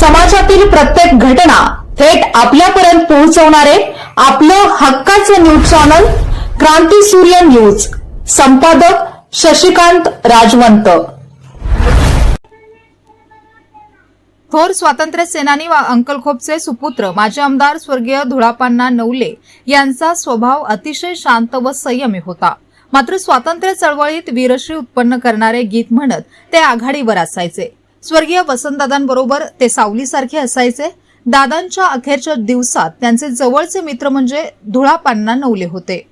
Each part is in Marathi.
समाजातील प्रत्येक घटना थेट आपल्यापर्यंत पोहोचवणारे आपलं हक्काचं न्यूज चॅनल क्रांती सूर्य न्यूज. संपादक शशिकांत राजवंत. थोर स्वातंत्र्य सेनानी व अंकलखोपचे सुपुत्र माजी आमदार स्वर्गीय धुळापांना नवले यांचा स्वभाव अतिशय शांत व संयमी होता. मात्र स्वातंत्र्य चळवळीत वीरश्री उत्पन्न करणारे गीत म्हणत ते आघाडीवर असायचे. स्वर्गीय वसंतदादांबरोबर ते सावलीसारखे असायचे. दादांच्या अखेरच्या दिवसात त्यांचे जवळचे मित्र म्हणजे धुळापांना नवले होते.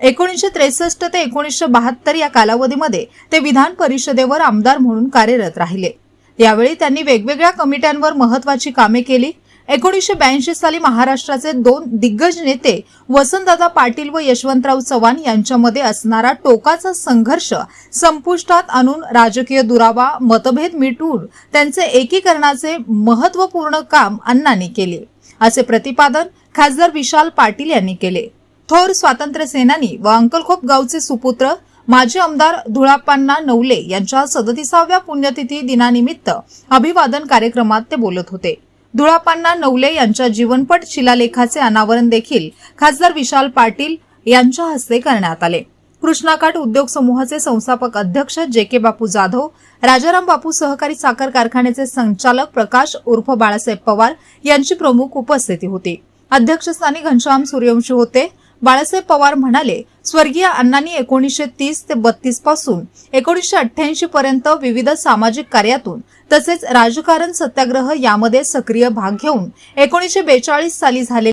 एकोणीसशे त्रेसष्ट ते एकोणीसशे बहात्तर या कालावधीमध्ये ते विधान परिषदेवर आमदार म्हणून कार्यरत राहिले. यावेळी त्यांनी वेगवेगळ्या कमिट्यांवर महत्वाची कामे केली. एकोणीसशे ब्याऐंशी साली महाराष्ट्राचे दोन दिग्गज नेते वसंतदादा पाटील व यशवंतराव चव्हाण यांच्यामध्ये असणारा टोकाचा संघर्ष संपुष्टात आणून राजकीय दुरावा मतभेद मिटवून त्यांचे एकीकरणाचे महत्त्वपूर्ण काम अण्णांनी केले. असे प्रतिपादन खासदार विशाल पाटील यांनी केले. थोर स्वातंत्र्य सेनानी व अंकलखोप गावचे सुपुत्र माजी आमदार धुळाप्पांना नवले यांच्या सदतीसाव्या पुण्यतिथी दिनानिमित्त अभिवादन कार्यक्रमात ते बोलत होते. धुळापांना नवले यांच्या जीवनपट शिलालेखाचे अनावरण देखील खासदार विशाल पाटील यांच्या हस्ते करण्यात आले. कृष्णाकाठ उद्योग समूहाचे संस्थापक अध्यक्ष जे के बापू जाधव राजाराम बापू सहकारी साखर कारखान्याचे संचालक प्रकाश उर्फ बाळासाहेब पवार यांची प्रमुख उपस्थिती होती. अध्यक्षस्थानी घनश्याम सूर्यवंशी होते. बाळासाहेब पवार म्हणाले स्वर्गीय अण्णांनी एकोणीसशे तीस ते बत्तीसपासून एकोणीसशे अठ्ठ्याऐंशी पर्यंत विविध सामाजिक कार्यातून तसेच राजकारण सत्याग्रह यामध्ये सक्रिय भाग घेऊन एकोणीसशे बेचाळीस साली झाले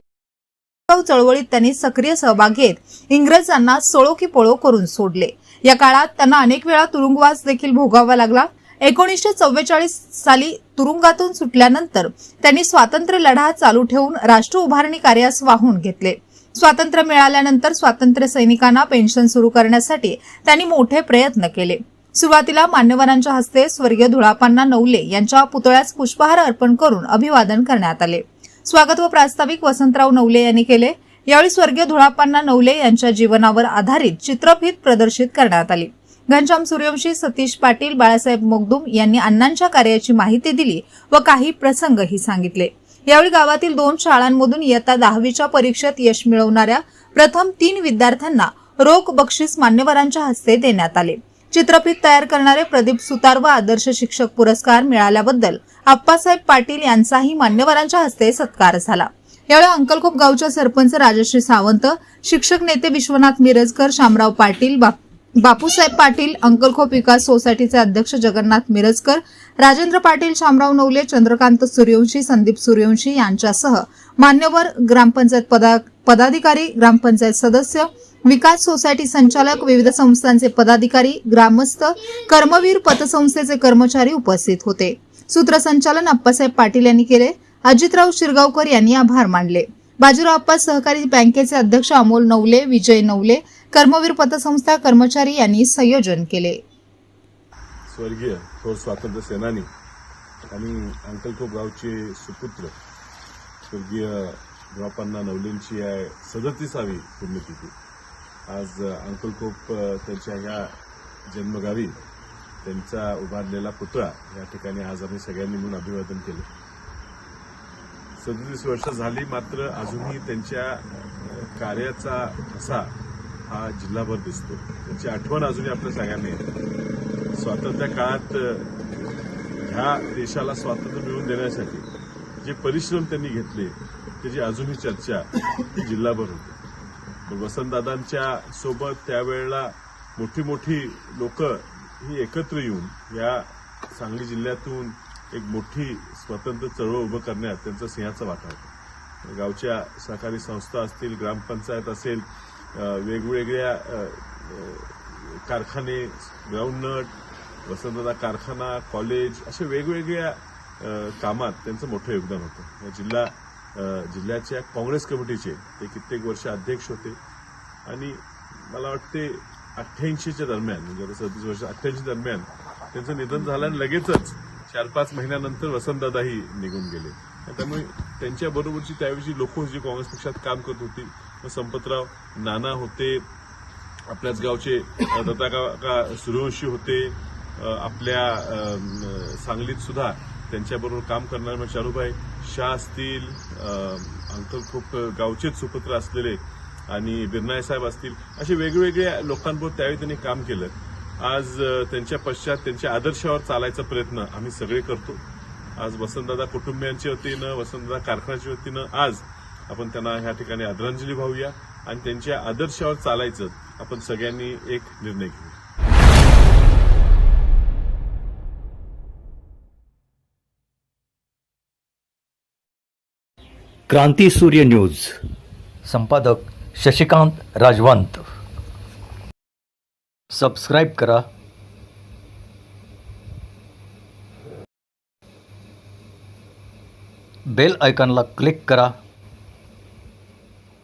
चळवळीत त्यांनी सक्रिय सहभाग घेत इंग्रजांना सोळो की पळो करून सोडले. या काळात त्यांना अनेक वेळा तुरुंगवास देखील भोगावा लागला. एकोणीसशे चव्वेचाळीस साली तुरुंगातून सुटल्यानंतर त्यांनी स्वातंत्र्य लढा चालू ठेवून राष्ट्र उभारणी कार्यास वाहून घेतले. स्वातंत्र्य मिळाल्यानंतर स्वातंत्र्य सैनिकांना पेन्शन सुरू करण्यासाठी त्यांनी मोठे प्रयत्न केले. सुरुवातीला मान्यवरांच्या हस्ते स्वर्गीय धुळापांना नवले यांच्या पुतळ्यास पुष्पहार अर्पण करून अभिवादन करण्यात आले. स्वागत व प्रास्ताविक वसंतराव नवले यांनी केले. यावेळी स्वर्गीय धुळापांना नवले यांच्या जीवनावर आधारित चित्रफित प्रदर्शित करण्यात आली. घनश्याम सूर्यवंशी सतीश पाटील बाळासाहेब मोगदुम यांनी अण्णांच्या कार्याची माहिती दिली व काही प्रसंगही सांगितले. यावेळी गावातील दोन शाळांमधून इयत्ता दहावीच्या परीक्षेत यश मिळवणाऱ्या प्रथम तीन विद्यार्थ्यांना रोख बक्षीस मान्यवरांच्या हस्ते देण्यात आले. चित्रफित तयार करणारे प्रदीप सुतार व आदर्श शिक्षक पुरस्कार मिळाल्याबद्दल आप्पासाहेब पाटील यांचाही मान्यवरांच्या हस्ते सत्कार झाला. यावेळी अंकलखोप गावच्या सरपंच राजश्री सावंत शिक्षक नेते विश्वनाथ मिरजकर शामराव पाटील बाप- बापूसाहेब पाटील अंकलखोप विकास सोसायटीचे अध्यक्ष जगन्नाथ मिरजकर राजेंद्र पाटील शामराव नवले चंद्रकांत सूर्यवंशी संदीप सूर्यवंशी यांच्यासह मान्यवर ग्रामपंचायत पदा पदाधिकारी ग्रामपंचायत सदस्य विकास सोसायटी संचालक विविध संस्थांचे पदाधिकारी ग्रामस्थ कर्मवीर पतसंस्थेचे कर्मचारी उपस्थित होते. सूत्रसंचालन अप्पासाहेब पाटील यांनी केले. अजितराव शिरगावकर यांनी आभार मानले. बाजीराव अप्पा सहकारी बँकेचे अध्यक्ष अमोल नवले विजय नवले कर्मवीर पतसंस्था कर्मचारी यांनी संयोजन केले. स्वर्गीय थोर स्वातंत्र्य सेनानी आणि अंकलखोप गावचे सुपुत्र स्वर्गीय बापांना नवलेंची आहे सदतीसावी पुण्यतिथी. आज अंकलकोप अंकलखोप त्यांच्या ह्या जन्मगावी त्यांचा उभारलेला पुतळा या ठिकाणी आज आम्ही सगळ्यांनी मिळून अभिवादन केलं. सदतीस वर्ष झाली मात्र अजूनही त्यांच्या कार्याचा ठसा हा जिल्हाभर दिसतो. त्याची आठवण अजूनही आपल्या सगळ्यांना येते. स्वातंत्र्य काळात ह्या देशाला स्वातंत्र्य मिळवून देण्यासाठी जे परिश्रम त्यांनी घेतले त्याची अजूनही चर्चा जिल्हाभर होते. वसंतदादांच्या सोबत त्यावेळेला मोठी मोठी लोक ही एकत्र येऊन या सांगली जिल्ह्यातून एक मोठी स्वतंत्र चळवळ उभं करण्यात त्यांचा सिंहाचा वाटा होता. गावच्या सहकारी संस्था असतील ग्रामपंचायत असेल वेगवेगळ्या कारखाने ग्राउंडनट वसंतदा कारखाना कॉलेज अशा वेगवेगळ्या कामात त्यांचं मोठं योगदान होतं. या जिल्हा जिल्ह्याच्या काँग्रेस कमिटीचे ते कित्येक वर्ष अध्यक्ष होते. आणि मला वाटते अठ्ठ्याऐंशीच्या दरम्यान म्हणजे आता सदतीस वर्ष अठ्ठ्याऐंशी दरम्यान त्यांचं निधन झालं आणि लगेचच चार पाच महिन्यानंतर वसंतदादाही निघून गेले. त्यामुळे त्यांच्याबरोबरची त्यावेळी लोक जी काँग्रेस पक्षात काम करत होती. संपतराव नाना होते आपल्याच गावचे दत्ताका दत्ता काका सूर्यवंशी होते आपल्या सांगलीत सुद्धा त्यांच्याबरोबर काम करणारे म्हणजे मग शारूभाई शाह असतील अंकल खूप गावचेच सुपुत्र असलेले आणि बिरनाय साहेब असतील असे वेगवेगळ्या लोकांबरोबर त्यावेळी त्यांनी काम केलं. आज त्यांच्या पश्चात त्यांच्या आदर्शावर चालायचा प्रयत्न आम्ही सगळे करतो. आज वसंतदादा कुटुंबियांच्या वतीनं वसंतदादा कारखान्याच्या वतीनं आज आपण त्यांना ह्या ठिकाणी आदरांजली वाहूया आणि त्यांच्या आदर्शावर चालायचं आपण सगळ्यांनी एक निर्णय घेऊ क्रांती सूर्य न्यूज. संपादक शशिकांत राजवंत. सबस्क्राईब करा. बेल आयकॉनला क्लिक करा.